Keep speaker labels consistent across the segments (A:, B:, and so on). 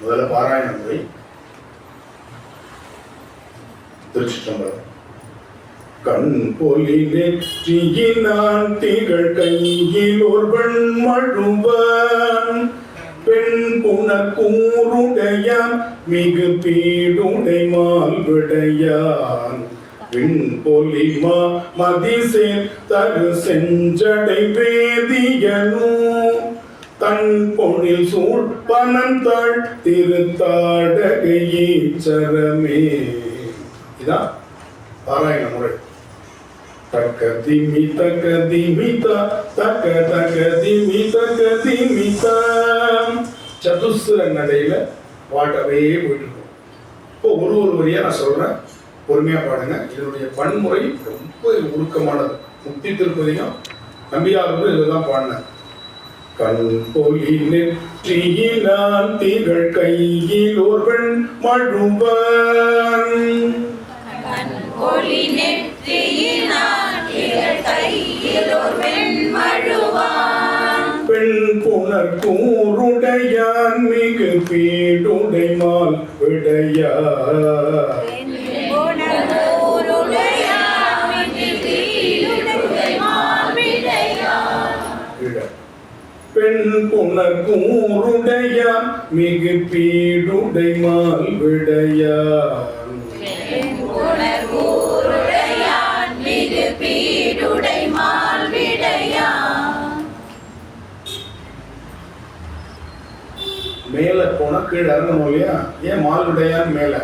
A: முதல்ல பாராயண முறை திருச்சிற்றம்பலம். கண் பொலி நெற்றியினான் திகழ் கையில் ஒருவன் மழுவன். பெண் புனக்கூருடையான் மிகு பீடுடை மால்விடையான். பின் பொலிமா மதிசேர் தரு செஞ்சடை வேதியனும் தன் பொழில் சூழ் பனந்தாள் திருத்தாடகையீச்சரமே இதான் பாராயண முறை. தக்க திமி தக்க திமிதா தக்க தக்க திமி தக்க திமிதா சதுசுர நடையில பாட்டவே போயிட்டு இருக்கும் இப்போ ஒரு ஒரு வரியா நான் சொல்றேன். பொறுமையா பாடுங்க. இதனுடைய பன்முறை ரொம்ப உருக்கமானது முக்தி திருப்பதியும் நம்பியாருக்கு இதுதான் பாடினேன் கண் பொலி நெற்றியினான் திகழ் கையில் ஒருவன்
B: வெண்மழுவான்
A: பெண் புனர் கூருடையான் மிகு பீடுடைமால் விடையார். பெண் புனர் கூருடையான் மிகு
B: பீடுடை மால்விடையான்
A: மேல போனா கீழே இறங்கணும் இல்லையா? ஏன் மால்விடையான் மேல?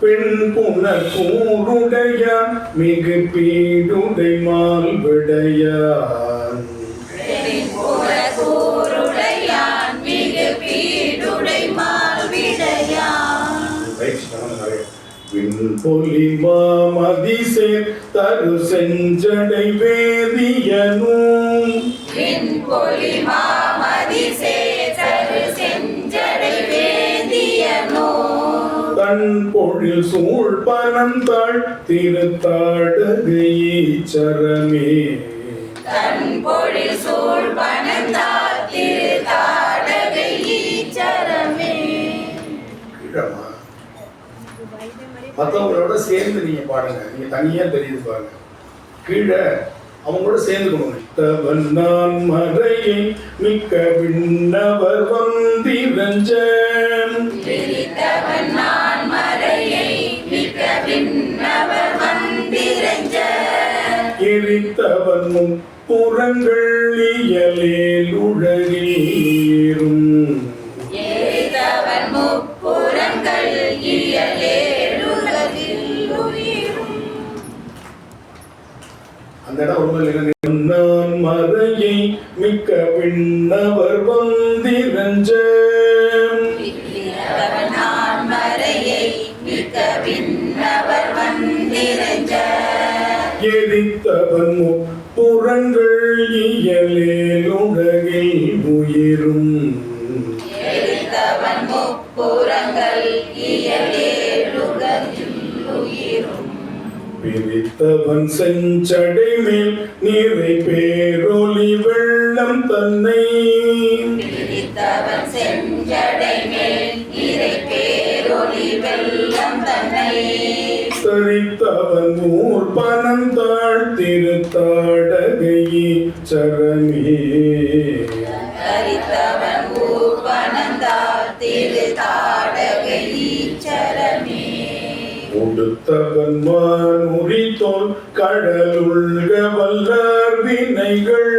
A: பெண் புனர் கூருடையான் மிகு பீடுடை மால்விடையான் விண்பொலி மாமதிசேர் தரு செஞ்சடை வேதியனும்
B: பின் பொலி மாமதி சேசரு செஞ்சடை வேதியனோ
A: தன் பொழில் சூழ் பனந்தாள் திருத்தாடகையீச்சரமே
B: தன் பொழில் சூழ் பணந்தால் திருத்தாடகை
A: மற்றவங்களோட சேர்ந்து நீங்க பாடுங்க. நீங்க தனியா தெரியுது பாருங்க. கீழே அவங்களோட சேர்ந்துக்கணும் நான் மறையை மிக்க விண்ணவர்
B: வந்திரஞ்ச
A: எரித்தவன் முப்புறங்கள் இயலேல் உலகீரும் அந்த இடம் ரொம்ப மறையை மிக்க விண்ணவர்
B: வந்திரஞ்ச
A: எரித்தவன் முப்புறங்கள் இயலேல் உலகில் உயிரும்.
B: எரித்தவன்
A: பிரித்தவன் செஞ்சடை மேல் நிறை பேரொளி வெள்ளம் தன்னை. தரித்தவன் ஊர் பனம் தாழ் திருத்தாடகையே சரணே.
B: தரித்தவன் ஊர்வனந்தால் திரு தாடகை
A: உடுத்தவன் வானுரி தோல் கடலுள்க வல்லார் வினைகள்.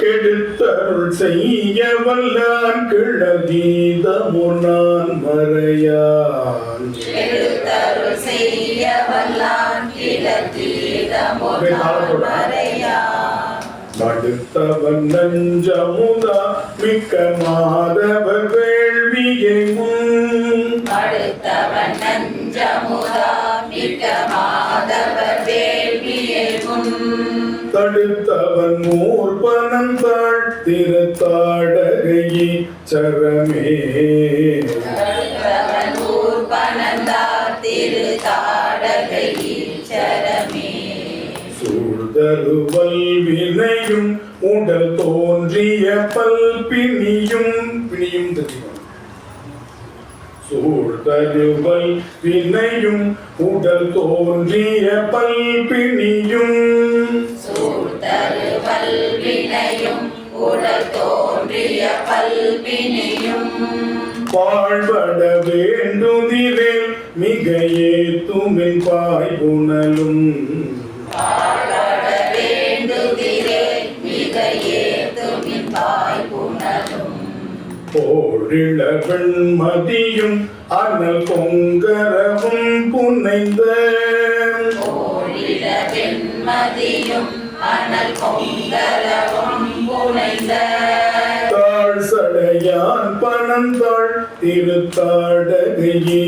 A: கெடுத்தருள் செய்ய வல்லான் கிழகீதமு நான் மறையான்
B: செய்ய வல்லான் கிளத்தீதமோ மறையான்.
A: மடுத்தவன் நஞ்சமுதா மிக்க மாதவர் வேள்வியை முன்.
B: அடுத்தவன் நஞ்சமுதா மிக்க மாதவர் வேள்வியை முன்.
A: தடுத்தவன் ஊர் பனம் தாழ் திருத்தாடகையே சரமே.
B: தடுத்தவன் ஊர்வனந்தார் திரு தாடகை
A: சூழ்தருவல் வினையும் உடல் தோன்றிய பல்பினியும் பிணியும் தெரியும் சூழ்தருவல் வினையும் உடல் தோன்றிய பல்பினியும்
B: சூழ்தரு பல்வினையும் உடல் தோன்றிய பல்வினையும்
A: வாழ்பட வேண்டுதிரே மிக ஏத்துமின் பாய்புணலும்.
B: பாடட வேண்டுகிறே
A: போழிள வெண்மதியும் அனல் பொங்கரவும் புனைந்த.
B: வெண்மதியும் அனல் பொங்கரவும் புனைந்த.
A: தாழ் சடையான் பனந்தாள் திருத்தாடகையை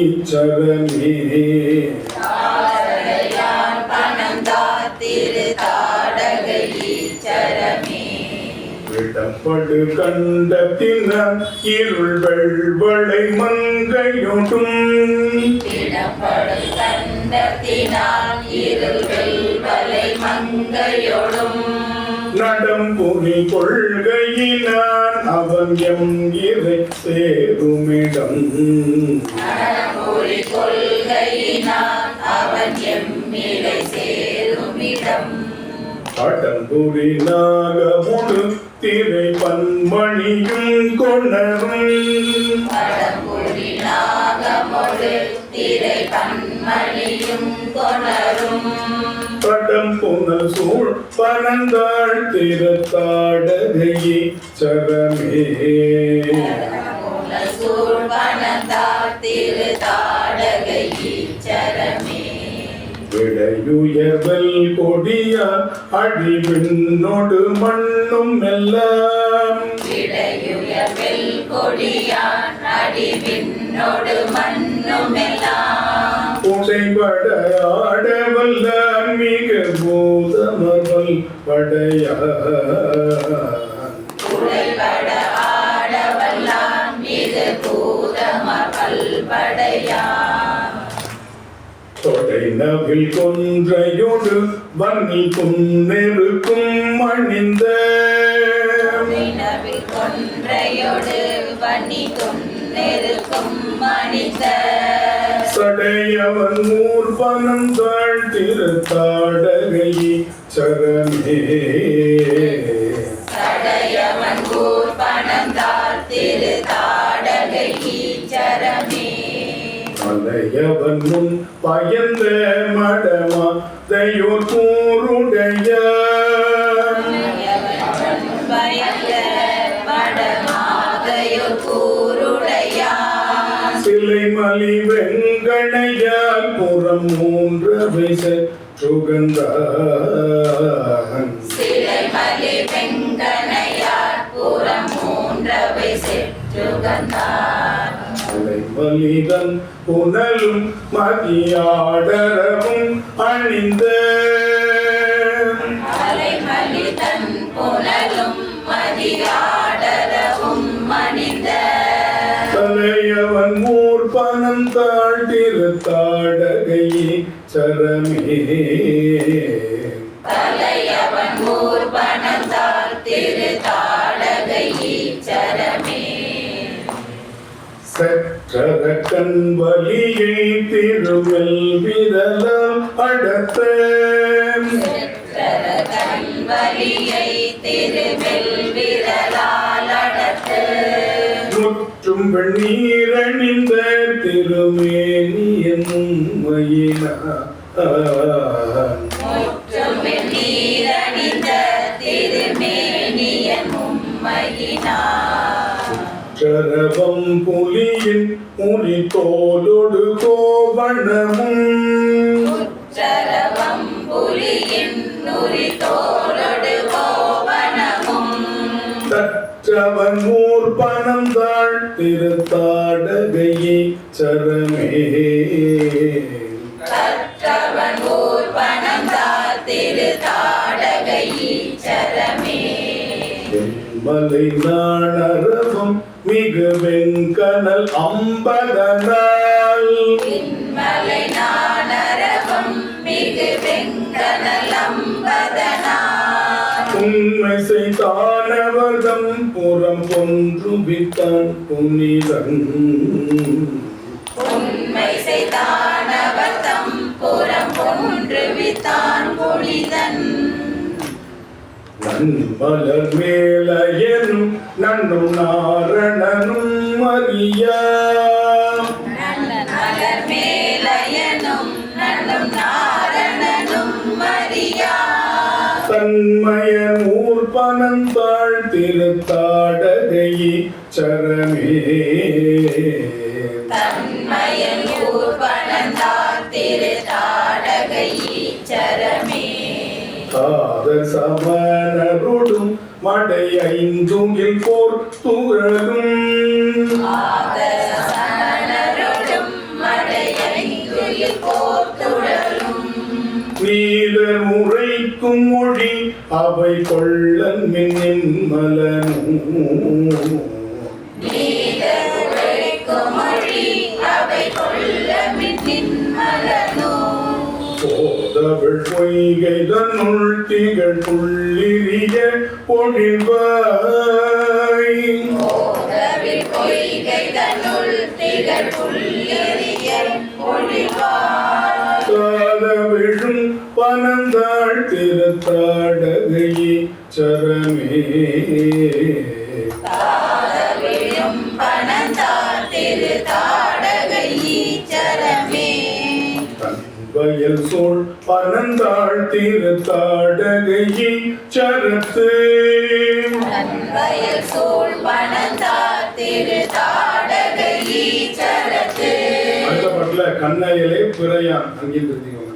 B: தாசடையான் பணந்தா திரு
A: விடப்படு கண்டத்தினர் இருள் வெள்வளை மங்கையொடும் நடம்புரி கொள்கையினான் அவன் எம் இறை சேருமிடம்.
B: மனமொழி கொள்கையினால் அவன் எம்மிடை சேருமிடம்.
A: அடம்புரி நாகமுடு திரை பன்மணியும் கொணரும்
B: படம்புரி நாகமொடு திரை பன்மணியும் கொணரும்
A: படம் புனல் சூழ் பனந்தாள் திருத்தாடகையே சரமே
B: சூழ்வனந்தா திரு தாடகை
A: விடையுயர்வல் கொடியா அடிவிண்ணொடு மண்ணும் எல்லாம்
B: விடையுயர்வில் கொடியான் அடிவிண்ணொடு மண்ணுமெல்லாம்
A: உடைபட ஆடவல்ல மிக பூதமர்கள் படையா தொடை நவில் கொன்றையொடு வன்னி புன்னெருக்கும் அணிந்த.
B: வினவில் கொன்றையொடு வன்னி கொன்னிருக்கும் மனித
A: சடையவன் மூர்பனம் தாழ் திருத்தாடகை சரமே முன் பயந்த மடமா தையோர் கூருடைய சிலை மலி வெங்கணையால் புறம் மூன்றவை சுகந்தான்
B: சிலை மலி புறம் மூன்றவை செற்றுகந்தார்
A: அலை புனலும் மதியாடரவும் அணிந்த. தலையவன் ஊர் பனம் தாழ்த்திருத்தாடகையே சரமே. சற்றர கண் வலியை திருமெல் விரலாம் அடத்த.
B: கண்வலியை திருவெல் விரலால் அடத்து.
A: முற்றும் வெண்ணீரணிந்த திருமேனி என்னும் சரவம் புலியின் முனி தோலொடு கோவணமும்.
B: உற்றரவம் புலியின் நுரி தோளொடு கோவனமும்
A: தற்றவன் ஊர் பணம் தாழ் திருத்தாடகையே சரமே
B: கற்றவன் ஊர் தாடகை ஈச்சரமே
A: மலை மிகு அம்பனல் அம்பதனால்
B: இன்மலை நாடரவம் மிகு
A: வெங்கனல் அம்பதனால்
B: உண்மை செய்தானவர்தம் புறம் ஒன்று வித்தான் புனிதன்.
A: உண்மை செய்தானவர்தம் புறம் ஒன்று வித்தான் புனிதன்.
B: மலர் மேலயனும் நன்னும் நாரணனும் மரியா
A: தன்மயன் ஊர்பனந்தாள் திருத்தாடகையை சரமே
B: தன்மயன் ஊர்வனந்தார் திரு தாடகை சரமே
A: காதல் சமணருடும் மடை ஐந்துங்கில் போர் தூரகும்
B: ஆதசமணரோடும் மடையணிகுயில்
A: நீலர் உரைக்கும் மொழி அவை கொள்ளன் மின்னின் மலனும் போதவள் பொய்கை தன்னுள் திகழ் புள்ளிரிய பொழிவாய்
B: பொழிவார்
A: காதவிழும் பனந்தாள் திருத்தாடகையே சரமே வயல் சோழ் பனந்தாள் திருத்தாடகையே சரத்து.
B: நன்வயல் சூழ் பணந்தார் திரு தாடகை சரத்து.
A: அடுத்த பாட்டுல கண்ணையலே பிறையான் அங்கே தெரிஞ்சுக்கோங்க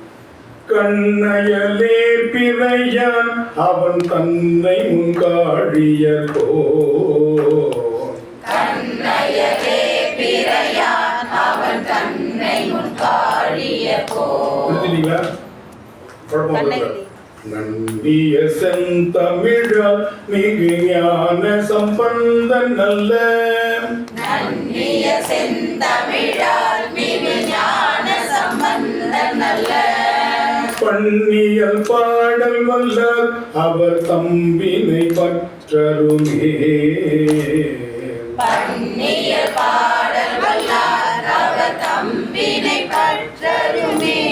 A: கண்ணையலே பிறையான் அவன் தன்னை முன்காழியர் போ.
B: கண்ணையலே பிறையான் அவன் தன்னை முன் காழிய போ
A: புரிஞ்சுட்டீங்களா தமிழால் மிக ஞான சம்பந்தன் நல்ல
B: பண்ணியல் பாடல் வல்லார் அவர் தம்பினை பற்றருமே.
A: பண்ணியல் பாடல் வல்லார் அவர் தம்பினை பற்ற
B: Sério, menino.